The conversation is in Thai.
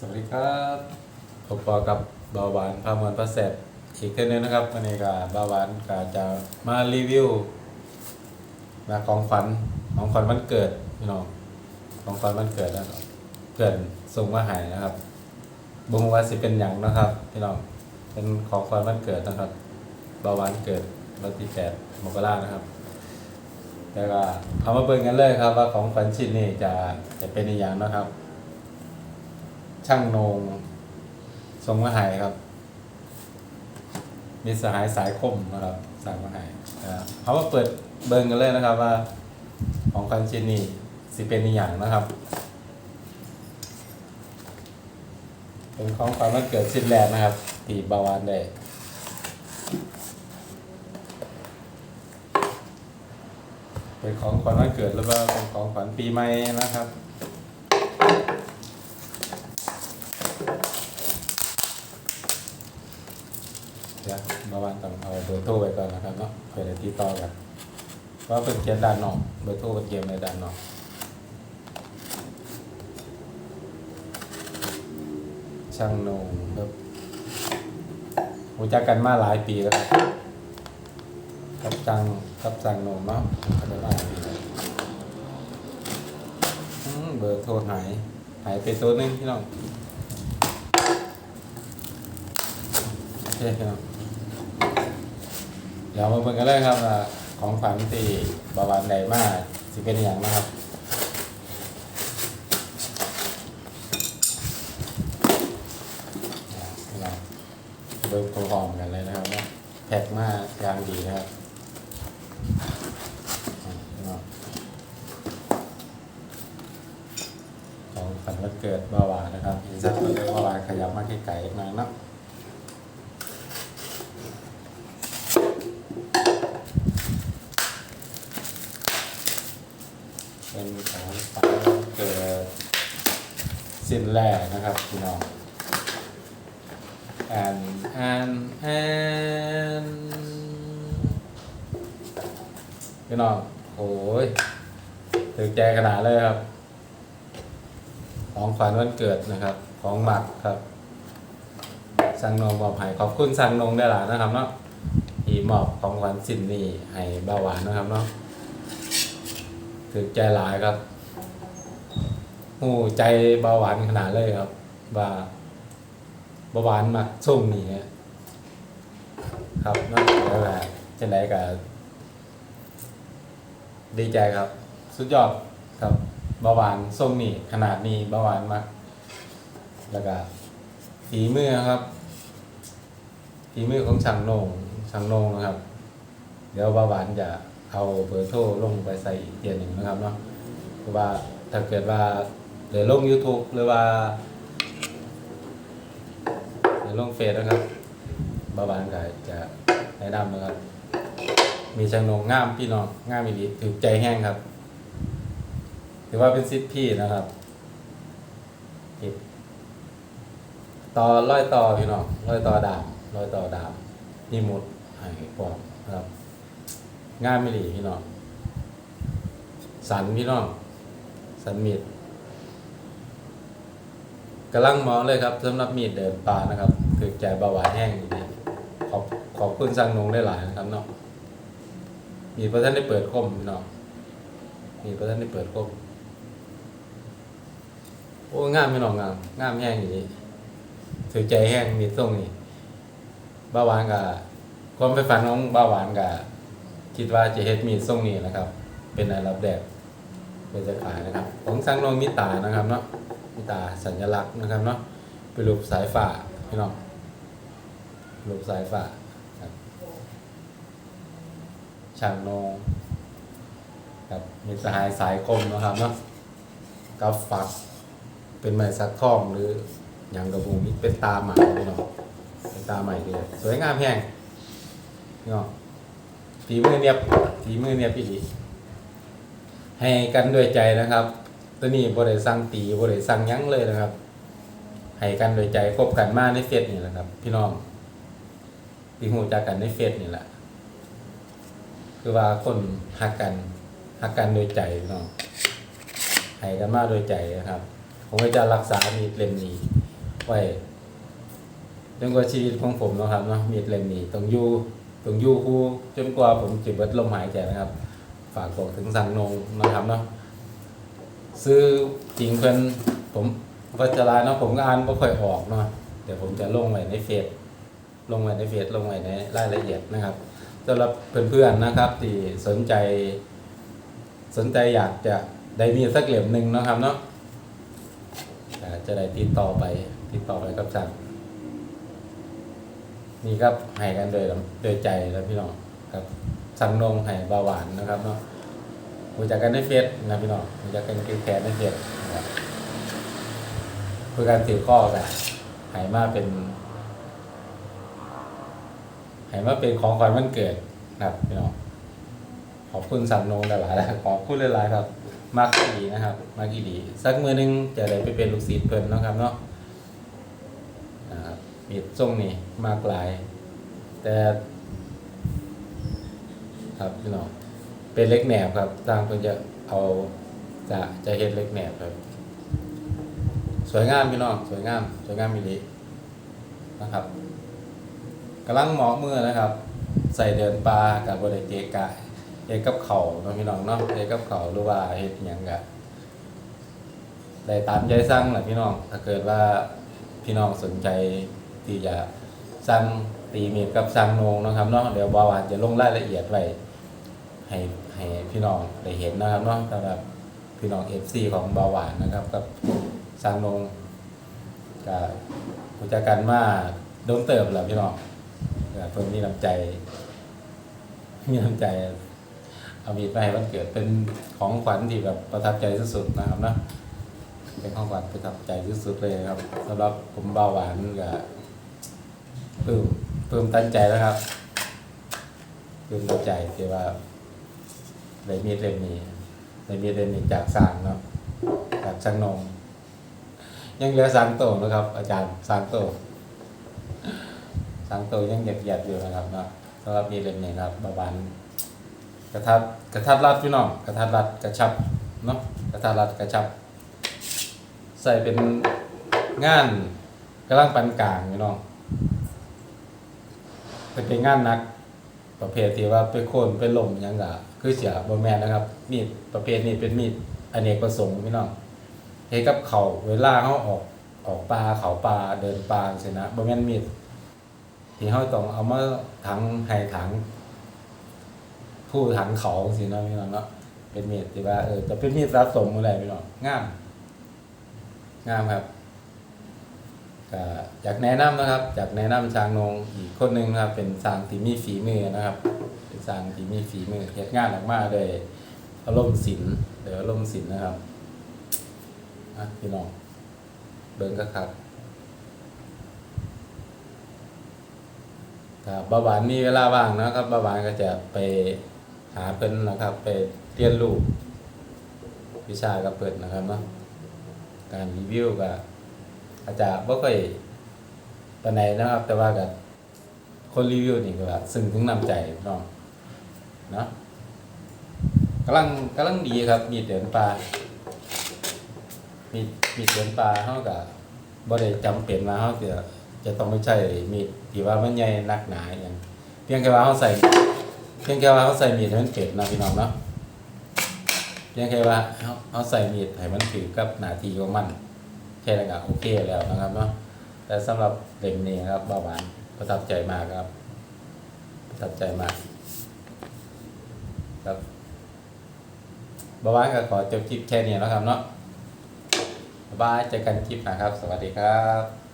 สวัสดีครับผมปอกับบาหวานพามวลพระเสร็จอีกเท่านึงนะครับวันนี้ก็บาหวานก็จะมารีวิวมาของขวัญของขวัญวันเกิดพี่น้องของขวัญวันเกิดนะเพื่อนส่งมาให้นะครับบุงว่าสิเป็นอย่างนะครับพี่น้องเป็นของขวัญวันเกิดนะครับบาหวานเกิดวันที่แปดมกรานะครับแล้วก็เอามาเบิ่งกันเลยครับว่าของขวัญชิ้นนี้จะจะเป็นอย่างนะครับ ช่างโหนงทรงมหายครับ มีสหายสายคมนะครับสายมหายนะครับเขามาเปิดเบิ่งกันเลยนะครับว่า ของขวัญชิ้นนี้สิเป็นอย่างนะครับ เป็นของขวัญวันเกิดชิ้นแรกนะครับที่บาวานได้เป็นของขวัญวันเกิดหรือว่าเป็นของขวัญปีใหม่นะครับ ดี๋ยวมื่อวานต้องเอาเบอร์โทรไว้ก่อนนะครับเนาะเพื่อจะติดต่อกันว่าเป็นเขียนด้านนอกเบอร์โทรเป็นเขียนในด้านนอกช่างนงครับรู้จักกันมาหลายปีแล้วครับกับจังกับจังนงเนาะก็ได้หลายปีแล้วเบอร์โทรหาย หายไปตัวนึงพี่น้องโอเคพี่น้องเดี๋ยวมาเบิ่งกันเลยครับว่าของขวัญที่บาวานใดมากสิเป็นอย่างนะครับเราเบิ่งพร้อมกันเลยนะครับว่าแพ็กมากยางดีนะครับของขวัญวันเกิดบาวานนะครับอินซัตบาวานขยับมาไกลๆหน่อยนะ เป็นของฝันวันเกิด สิ้นแรกนะครับพี่น้องแอนแอนแอนพี่น้องโอ้ยถึงใจขนาดเลยครับ ของขวัญวันเกิดนะครับ ของหมักครับสังนงมอบให้ขอบคุณสังนงได้หลายนะครับเนาะที่มอบของขวัญสินนี้ให้เบาหวานนะครับเนาะถึงใจหลายครับ หูใจเบาหวานขนาดเลยครับว่าเบาหวานมักส่งนี่ครับนอกจากนั้นจะไหนกับดีใจครับ สุดยอดครับเบาหวานส่งนี่ขนาดนี้เบาหวานมักแล้วก็ฝีมือครับฝีมือของช่างโหนงช่างโหนงนะครับ เดี๋ยวเบาหวานจะเอาเบอร์โทรลงไปใส่เทียนหนึ่งนะครับเนาะเพราะว่าถ้าเกิดว่า เดี๋ยลง YouTube หรือว่าเดี๋ยลงเฟซนะครับบาหวานก็จะแนะนำนะครับ มีช่างนงง่ามพี่น้องงามอีหลีถือใจแห้งครับ ถือว่าเป็นซิทพี่นะครับต่อร้อยต่อพี่น้องร้อยต่อดามร้อยต่อดามนี่หมดให้พร้อมนะครับง่านไม่ดีพี่น้องสันพี่น้องสันมีด กำลังมองเลยครับสำหรับมีดเดินป่านะครับถือใจเบาหวานแห้งดีขอบขอบคุณสั่งนงได้หลายนะครับเนาะมีพระท่านได้เปิดคมพี่น้องมีพระท่านได้เปิดคมโอ้งามพี่น้องงามงามแห้งอย่างนี้ถือใจแห้งมีดส่งนี่เบาหวานกับความไปฝันของเบาหวานกับคิดว่าจะเฮ็ดมีดทรงนี้นะครับ เป็นอันดับแรกเป็นจะขายนะครับ ของสังนงมิตานะครับเนาะ มิตาสัญลักษณ์นะครับเนาะเป็นรูปสายฟ้าพี่น้องรูปสายฟ้าครับช่างนงครับมีสหายสายคมนะครับเนาะกับฝักเป็นไม้สักทองหรืออย่างกระบุงนี่เป็นตาใหม่พี่น้องเป็นตาใหม่เลยสวยงามแห้งพี่น้องฝีมือเนียบฝีมือเนียบพี่ดีให้กันด้วยใจนะครับ ตัวนี้บริสั่งตีบริสั่งยั้งเลยนะครับให้กันโดยใจคบกันมาในเฟซนี่แหละครับ พี่น้องที่หูจากกันในเฟซนี่แหละ คือว่าคนหักกันหักกันโดยใจพี่น้องให้กันมาโดยใจนะครับ ผมก็จะรักษามีดเล่มนี้ไว้จนกว่าชีวิตของผมนะครับเนาะมีดเล่มนี้ต้องอยู่ต้องอยู่คู่จนกว่าผมจะเบิดลมหายใจนะครับ ฝากบอกถึงสังนงนะครับเนาะ ซื้อจริงเพิ่นผมวัชราเนาะผมก็อ่านบ่ค่อยออกเนาะเดี๋ยวผมจะลงไว้ในเฟซลงไว้ในเฟซลงไว้ในรายละเอียดนะครับสำหรับเพื่อนๆนะครับ ที่สนใจ สนใจอยากจะได้มีสักเหลี่ยมหนึ่งนะครับเนาะจะได้ติดต่อไป ติดต่อไปกับสั่งนี่ครับให้กันโดยโดยใจแล้วพี่น้องครับสั่งนมให้บาหวานนะครับเนาะ รู้จักกันในเฟซนะพี่น้องรู้จักกันแค่ในเฟซนะครับเพื่อการถือข้อกันให้มาเป็นให้มาเป็นของขวัญวันเกิดนะครับพี่น้องขอบคุณสั่งนงหลายๆนะขอบคุณหลายๆครับ มากีดีนะครับ มากีดี สักมือหนึงจะได้ไปเป็นลูกศิษย์เพิ่นนะครับเนาะนะครับมีทรงนี้มากหลาย แต่ ครับพี่น้อง เป็นเล็กแหนบครับทางเพิ่นจะเอาจะจะเฮ็ดเล็กแหนบครับ สวยงามพี่น้องสวยงามสวยงามมีดีนะครับกำลังหมาะมือนะครับ ใส่เดินปลากับบริเกกะเฮ็ดกับเขาวเนาะพี่น้องเนาะเฮ็ดกับเขาหรือว่าเฮ็ดหยังกะได้ตามใจสั่งแหละพี่น้อง ถ้าเกิดว่าพี่น้องสนใจที่จะสั่งตีเมีดกับสั่งนงนะครับเนาะเดี๋ยวบาวานจะลงรายละเอียดไว้ ให้ให้พี่น้องได้เห็นนะครับเนาะสำหรับพี่น้อง FC ของบาหวานนะครับกับสั่งโหนงกับผู้จัดการมาโดนเติบแหละพี่น้องเพิ่นมีน้ำใจ มีน้ำใจเอามีไปให้วันเกิดเป็นของขวัญที่แบบประทับใจที่สุดนะครับนะเป็นของขวัญประทับใจที่สุดเลยครับสำหรับผมบาหวานกับปลื้มปลื้มตั้งใจแล้วครับปลื้มตั้งใจที่ว่า ได้มีเล่มนี้ได้มีเล่มนี้จากสางเนาะจากช่างนงยังเหลือสางโตนะครับ อาจารย์สางโตสางโตยังเหยียดๆอยู่นะครับเนาะสำหรับมีเล่มนี้ครับเบาหวานกระทัดกระทัดรัดพี่น้องกระทัดรัดกระชับเนาะกระทัดรัดกระชับ ใส่เป็นงานกำลังปานกลางพี่น้องเป็นเป็นงานหนัก ประเภทที่ว่าไปโค่นไปล่มยังกะคือเสียบ่แม่นนะครับ มีดประเภทนี้เป็นมีดอเนกประสงค์พี่น้องเฮ็ดกับเขาเวลาเฮาออกออกปลาเขาปลาเดินปลาจังซี่นะบ่แม่นมีดที่เฮาต้องเอามาถังให้ถัง ผู้ถังเขาสินะพี่น้องเนาะเป็นมีดที่ว่าเออจะเป็นมีดสะสมอะไรพี่น้องงามงามครับ ก็อยากแนะนำนะครับอยากแนะนำช้างนงอีกคนหนึ่งนะครับ เป็นช้างที่มีฝีมือนะครับ เป็นช้างที่มีฝีมือเฮ็ดงานออกมาโดยอารมณ์ศิลป์โดยอารมณ์ศิลป์นะครับอะพี่น้องเบิ้งก็ครับครับบาหวานมีเวลาว่างนะครับบาหวานก็จะไปหาเพิ่นนะครับ ไปเรียนรู้วิชากับเพิ่นนะครับเนาะการรีวิวก็ อาจจะบ่ค่อยปานใดนะครับ แต่ว่าก็คนรีวิวนี่ก็ซึ่งถึงน้ำใจเนาะเนาะกำลังกำลังดีครับ มีเดินปลา มีมีเดินปลาเฮาก็บ่ได้จำเป็นว่าเฮาจะจะต้องไม่ใช่มีที่ว่ามันใหญ่นักหนาอย่างเพียงแค่ว่าเฮาใส่ เพียงแค่ว่าเขาใส่มีดให้มันเก็บนะพี่น้องเนาะเพียงแค่ว่าเขาเขาใส่มีดให้มันถือกับหนาทีของมัน ค่นั้นก็โอเคแล้วนะครับเนาะแต่สำหรับเล่มนี้ครับบ้าหวานประทับใจมากครับ ประทับใจมาก ครับบ้าหวานก็ขอจบคลิปแค่นี้แล้วครับเนาะบายเจอกันคลิปนะครับ สวัสดีครับ